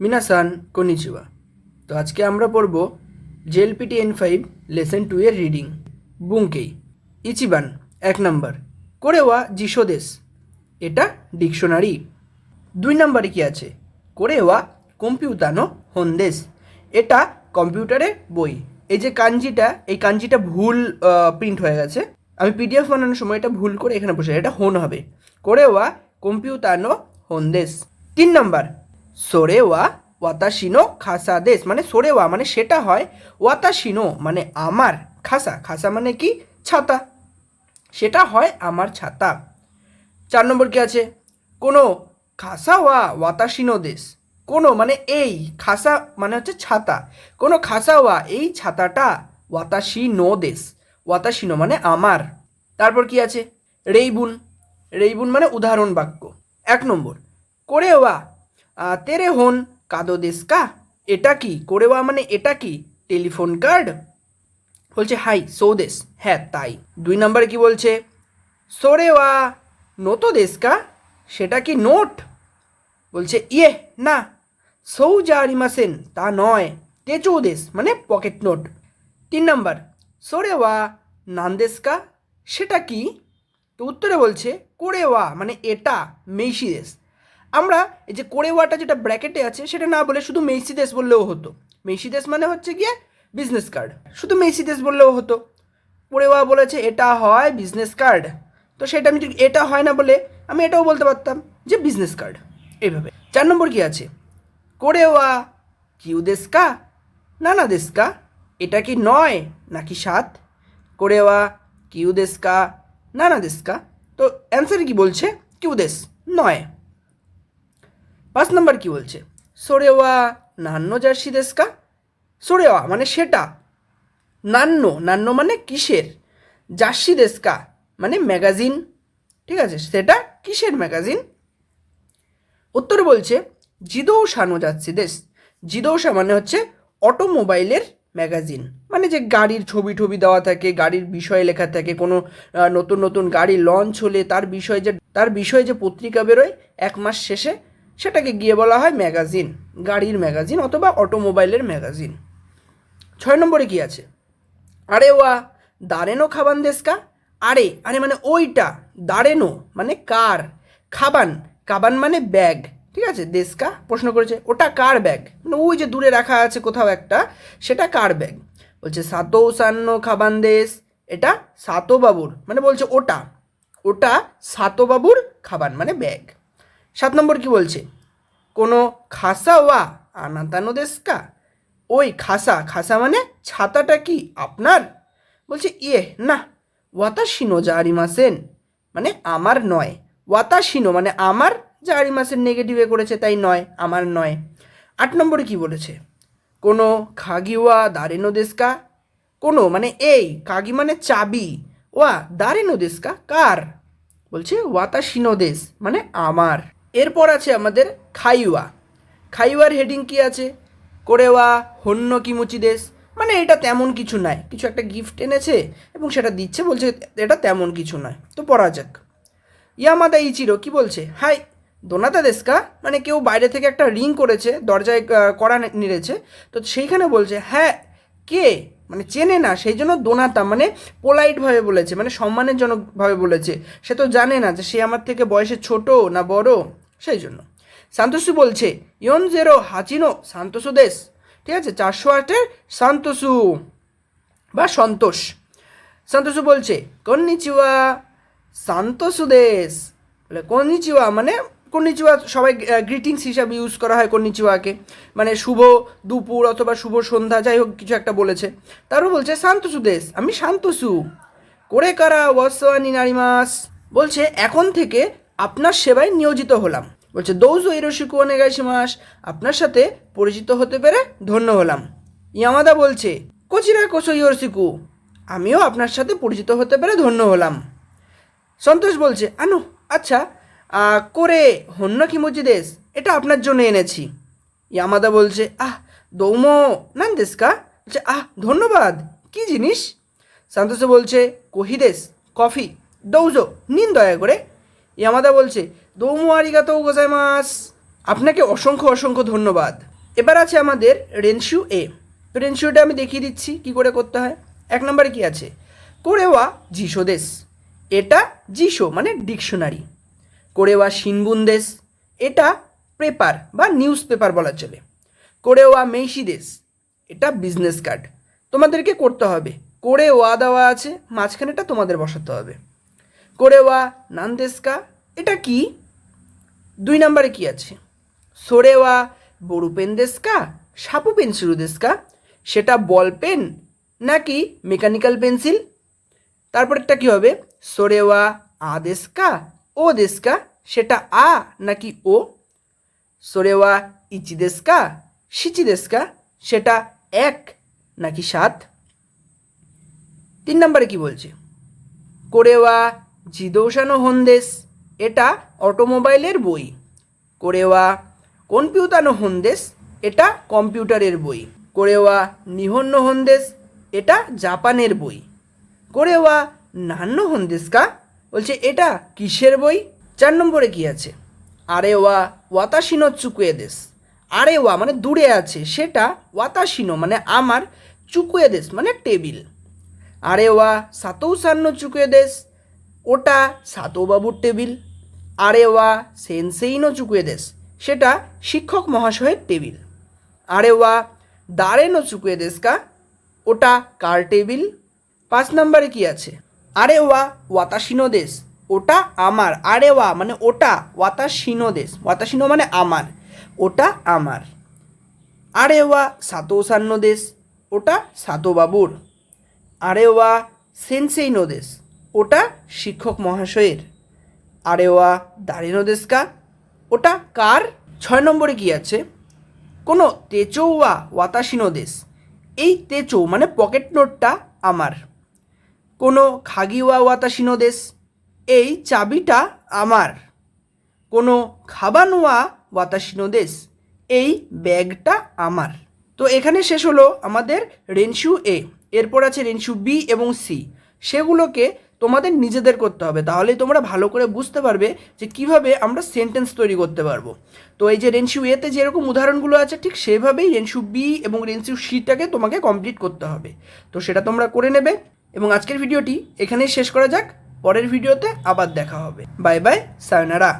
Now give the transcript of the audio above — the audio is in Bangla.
মিনাসান কনিচিওয়া। তো আজকে আমরা পড়ব JLPT N five lesson two এর রিডিং। বুঙ্কেই ইচিবান, এক নম্বর। কোরেওয়া জিসোদেশ এটা ডিকশনারি। দুই নম্বরে কি আছে? কোরেওয়া কম্পিউতানো হন্দেশ এটা কম্পিউটারের বই। এই যে কাঞ্জিটা, এই কাঞ্জিটা ভুল প্রিন্ট হয়ে গেছে। আমি পিডিএফ বানানোর সময় এটা ভুল করে এখানে বসে, এটা হোন হবে। কোরেওয়া কম্পিউতানো হন্দেশ তিন নম্বর সোরেওয়া ওয়াতাশিনো খাসা দেশ। মানে সোরেওয়া মানে সেটা হয় ওয়াতাশিনো মানে আমার খাসা। খাসা মানে কি? ছাতা। সেটা হয় আমার ছাতা। চার নম্বর কি আছে? কোনো খাসা ওয়া ওয়াতাশিনো দেশ। কোনো মানে এই খাসা মানে হচ্ছে ছাতা। কোনো খাসা ওয়া এই ছাতাটা ওয়াতাশিনো দেশ। ওয়াতাশিনো মানে আমার। তারপর কি আছে? রেইবুন। রেইবুন মানে উদাহরণ বাক্য। এক নম্বর। কোরেওয়া আহ, তেরে হন কাদো দেশকা এটা কি? কোরেওয়া মানে এটা কি? Telephone card? বলছে, হাই সৌদেশ হ্যাঁ তাই। দুই নম্বরে কি বলছে? সোরেওয়া নোতো দেশকা সেটা কি নোট? বলছে ইয়ে না। সৌজারিমাসেন তা নয়। তেচৌ দেশ মানে পকেট নোট। তিন নম্বর সোরেওয়া নান্দেস্কা সেটা কি? তো উত্তরে বলছে কোরেওয়া মানে এটা, মেইসি দেশ। আমরা এই যে কোরেওয়াটা যেটা ব্র্যাকেটে আছে, সেটা না বলে শুধু মেইসি দেশ বললেও হতো। মেইসি দেশ মানে হচ্ছে গিয়ে বিজনেস কার্ড শুধু মেইসি দেশ বললেও হতো। কোরেওয়া বলেছে, এটা হয় বিজনেস কার্ড তো সেটা আমি যদি এটা হয় না বলে, আমি এটাও বলতে পারতাম যে বিজনেস কার্ড এইভাবে চার নম্বর কি আছে? কোরেওয়া কিউ দেশকা না না দেশকা এটা কি নয় নাকি সাত? কোরেওয়া কিউ দেশকা না না দেশকা তো অ্যান্সার কি বলছে? কিউ দেশ, নয়। পাঁচ নম্বর কি বলছে? সোরেওয়া নান্ন জার্সি দেশকা? সোরেওয়া মানে সেটা। নান্ন নান্ন মানে কিসের? জার্সি দেশকা মানে ম্যাগাজিন। ঠিক আছে, সেটা কিসের ম্যাগাজিন? উত্তর বলছে জিদৌসানো যাচ্ছে দেশ। জিদৌসা মানে হচ্ছে অটোমোবাইলের ম্যাগাজিন। মানে যে গাড়ির ছবি টবি দেওয়া থাকে, গাড়ির বিষয়ে লেখা থাকে, কোনো নতুন নতুন গাড়ি লঞ্চ হলে তার বিষয়ে যে, তার বিষয়ে যে পত্রিকা বেরোয়, এক মাস শেষে সেটাকে গিয়ে বলা হয় ম্যাগাজিন, গাড়ির ম্যাগাজিন অথবা অটোমোবাইলের ম্যাগাজিন। ছয় নম্বরে কি আছে? আরে ওয়া, দারেনো খাবান দেশকা? আরে আরে মানে ওইটা, দারেনো মানে কার? খাবান, কাবান মানে ব্যাগ, ঠিক আছে? দেশকা, প্রশ্ন করেছে, ওটা কার ব্যাগ? মানে ওই যে দূরে রাখা আছে কোথাও একটা, সেটা কার ব্যাগ? বলছে, সাতো সান্ন খাবান দেশ, এটা সাতো বাবুর মানে বলছে ওটা ওটা সাতো বাবুর খাবান মানে ব্যাগ। সাত নম্বর কি বলছে? কোনো খাসা ওয়া আনাতানো দেশকা? ওই খাসা খাসা মানে ছাতাটা কি আপনার? বলছে ইয়ে না, ওয়াতাশিনো জারিমাসেন মানে আমার নয়। ওয়াতাশিনো মানে আমার জারিমাসেন নেগেটিভে করেছে, তাই নয়, আমার নয়। আট নম্বরে কি বলেছে? কোনো খাগিওয়া দারেনো দেশকা? কোনো মানে এই কাগি মানে চাবি। ওয়া দারেনো দেশকা? কার? বলছে, ওয়াতাশিনো দেশ মানে আমার। এরপর আছে আমাদের খাইওয়া। খাইওয়ার হেডিং কি আছে? কোরেওয়া হন্য কিমুচি দেশ। মানে এটা তেমন কিছু নয় কিছু একটা গিফট এনেছে এবং সেটা দিচ্ছে, বলছে এটা তেমন কিছু নয়। তো পড়া যাক। ইয়ামাদা ইচিরো কি বলছে? হাই, দোনাতা দেশকা মানে কেউ বাইরে থেকে একটা রিং করেছে, দরজায় কড়া নেড়েছে তো সেইখানে বলছে হ্যাঁ কে? মানে চেনে না, সেই জন্য দোনাতা মানে পোলাইটভাবে বলেছে মানে সম্মানজনকভাবে বলেছে। সে তো জানে না যে সে আমার থেকে বয়সে ছোট না বড়। সেই জন্য সান্তোসু বলছে ইয়ন জেরো হাচিনো সান্তোসু দেশ। ঠিক আছে, চারশো আটের সান্তোসু বা সন্তোষ। সন্তোষু বলছে, কন্নিচিওয়া সান্তোসু দেশ। বলে, কন্নিচিওয়া মানে কন্নিচিওয়া সবাই গ্রিটিংস হিসাবে ইউজ করা হয় কন্নিচিওয়াকে। মানে শুভ দুপুর অথবা শুভ সন্ধ্যা, যাই হোক কিছু একটা বলেছে। তারপর বলছে শান্তসু দেশ, আমি শান্তসু করে কারা ওয়াসওয়ানি নারিমাস? বলছে, এখন থেকে আপনার সেবায় নিয়োজিত হলাম। বলছে, দৌজো ইরোশিকু অনেগাইশিমাস আপনার সাথে পরিচিত হতে পেরে ধন্য হলাম। ইয়ামাদা বলছে, কোচিরা কোসো ইয়োরসিকু আমিও আপনার সাথে পরিচিত হতে পেরে ধন্য হলাম। সন্তোষ বলছে, আনু আচ্ছা করে হন্য কিমোজি দেশ এটা আপনার জন্য এনেছি। ইয়ামাদা বলছে, আহ, দৌমো নান দেশকা বলছে, আহ, ধন্যবাদ, কি জিনিস? সান্তোষ বলছে কহিদেশ কফি, দৌজো, নিন দয়া করে। ইয়ামাদা বলছে, দৌমো আরিগাতো গোজাইমাস আপনাকে অসংখ্য অসংখ্য ধন্যবাদ। এবার আছে আমাদের রেনশিউ এ। তো রেনশিউটা আমি দেখিয়ে দিচ্ছি, কি করে করতে হয়। এক নম্বরে কি আছে? কোরেওয়া জিসোদেশ এটা জিসো মানে ডিকশনারি। কোরেওয়া শিনবুন্দেশ এটা পেপার, বা নিউজ পেপার বলা চলে। কোরেওয়া মেইশিদেশ এটা বিজনেস কার্ড। তোমাদেরকে করতে হবে। করে ওয়া দেওয়া আছে, মাঝখানেটা তোমাদের বসাতে হবে। করে ওয়া নানদেস্কা, এটা কি? দুই নম্বরে কি আছে? সোরেওয়া বড়ু পেন দেস্কা সাপু পেন্সিলু দেস্কা সেটা বল পেন নাকি মেকানিক্যাল পেন্সিল? তারপরেরটা কী হবে? সোরেওয়া আ দেস্কা ও দেস্কা, সেটা আ নাকি ও? সোরেওয়া ইচি দেস্কা সিচি দেস্কা সেটা এক নাকি সাত? তিন নম্বরে কি বলছে? কোরেওয়া জিদৌসানো হন্দেশ, এটা অটোমোবাইলের বই। কোরেওয়া কম্পিউটানো হন্দেশ, এটা কম্পিউটারের বই। কোরেওয়া নিহন্য হন্দেশ, এটা জাপানের বই। কোরেওয়া নান্য হন্দেশকা বলছে, এটা কিসের বই? চার নম্বরে কি আছে? আরে ওয়া ওয়াতাসিনো চুকুয়ে দেশ আরে ওয়া মানে দূরে আছে, সেটা ওয়াতাসিনো মানে আমার চুকুয়ে দেশ মানে টেবিল। আরেওয়া সাতৌ সান্ন চুকুয়ে দেশ ওটা সাতৌবাবুর টেবিল। আরেওয়া সেনসেইনো চুকুয়ে দেশ সেটা শিক্ষক মহাশয়ের টেবিল। আরেওয়া দাঁড়েনো চুকুয়ে দেশ কা, ওটা কার টেবিল? পাঁচ নম্বরে কি আছে? আরে ওয়া ওয়াতাসিনো দেশ ওটা আমার। আরে ওয়া মানে ওটা ওয়াতাসিনো দেশ ওয়াতাসিনো মানে আমার, ওটা আমার। আরে ওয়া সাতো সান্ন দেশ ওটা সাতো বাবুর আরে ওয়া সেনসেইনো দেশ ওটা শিক্ষক মহাশয়ের। আরে ওয়া দাঁড়িনো দেশকা। ওটা কার? ছয় নম্বরে কি আছে? কোনো তেচো ওয়া ওয়াতাসিনো দেশ। এই তেচো মানে পকেট নোটটা আমার। কোনো খাগিওয়া ওয়াতাসিনো দেশ। এই চাবিটা আমার। কোনো খাবানোয়া ওয়াতাসিনো দেশ। এই ব্যাগটা আমার। তো এখানে শেষ হলো আমাদের রেনশু এ। এরপর আছে রেনশু বি এবং সি। সেগুলোকে তোমাদের নিজেদের করতে হবে। তাহলেই তোমরা ভালো করে বুঝতে পারবে যে কীভাবে আমরা সেন্টেন্স তৈরি করতে পারব। তো এই যে রেনশিউ এতে যেরকম উদাহরণগুলো আছে, ঠিক সেভাবেই রেনশিউ বি এবং রেনসিউ সিটাকে তোমাকে কমপ্লিট করতে হবে। তো সেটা তোমরা করে নেবে এবং আজকের ভিডিওটি এখানেই শেষ করা যাক। পরের ভিডিওতে আবার দেখা হবে। Bye bye sayonara